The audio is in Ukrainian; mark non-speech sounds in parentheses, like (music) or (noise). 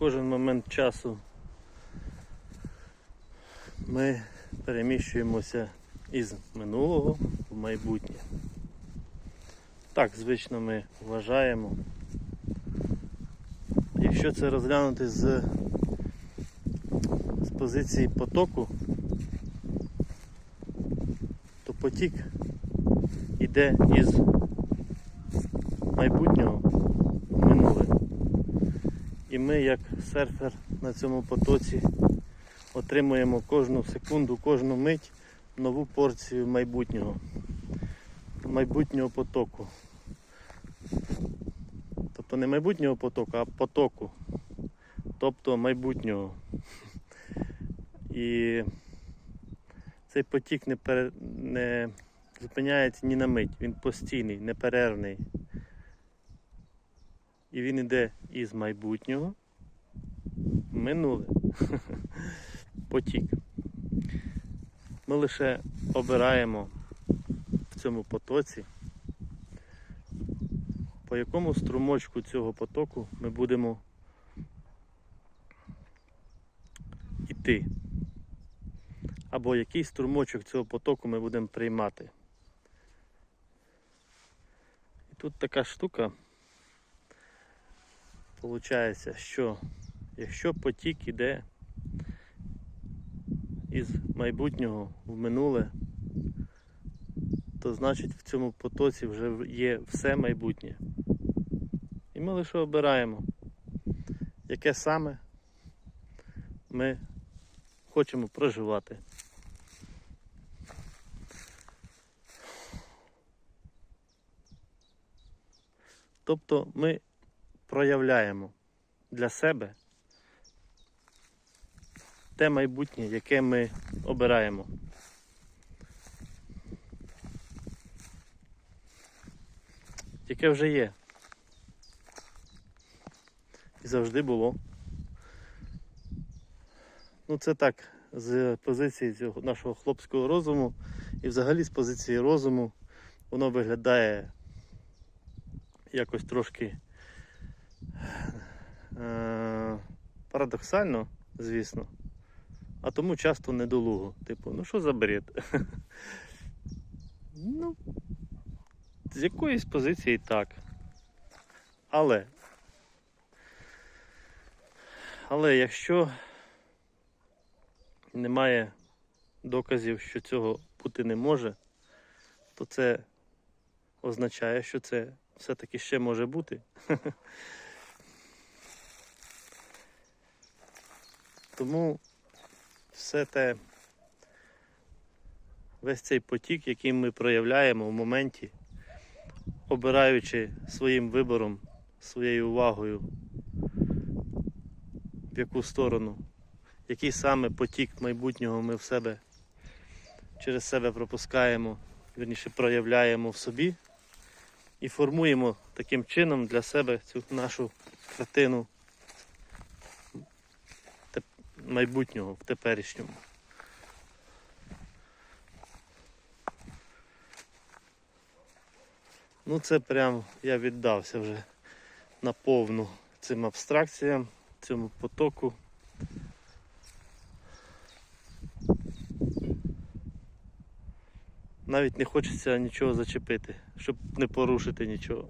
кожен момент часу ми переміщуємося із минулого в майбутнє. Так, звично ми вважаємо. Якщо це розглянути з, з позиції потоку, то потік іде із майбутнього в минуле. Ми, як серфер на цьому потоці, отримуємо кожну секунду, кожну мить нову порцію майбутнього, майбутнього потоку. Тобто не майбутнього потоку, а потоку. Тобто майбутнього. І цей потік не, пере... не зупиняється ні на мить, він постійний, неперервний. І він іде із майбутнього в минуле. (laughs) Потік. Ми лише обираємо в цьому потоці, по якому струмочку цього потоку ми будемо йти. Або який струмочок цього потоку ми будемо приймати. І тут така штука. Получається, що якщо потік іде із майбутнього в минуле, то значить в цьому потоці вже є все майбутнє. І ми лише обираємо, яке саме ми хочемо проживати. Тобто ми проявляємо для себе те майбутнє, яке ми обираємо. Яке вже є. І завжди було. Ну це так, з позиції цього нашого хлопського розуму і взагалі з позиції розуму воно виглядає якось трошки парадоксально, звісно, а тому часто недолуго. Типу, ну що за бред? (laughs) ну, з якоїсь позиції так. Але, але якщо немає доказів, що цього бути не може, то це означає, що це все-таки ще може бути. (laughs) Тому все те, весь цей потік, який ми проявляємо в моменті, обираючи своїм вибором, своєю увагою, в яку сторону, який саме потік майбутнього ми в себе через себе пропускаємо, вірніше проявляємо в собі і формуємо таким чином для себе цю нашу картину майбутнього в теперішньому. Ну це прям я віддався вже наповну цим абстракціям, цьому потоку. Навіть не хочеться нічого зачепити, щоб не порушити нічого.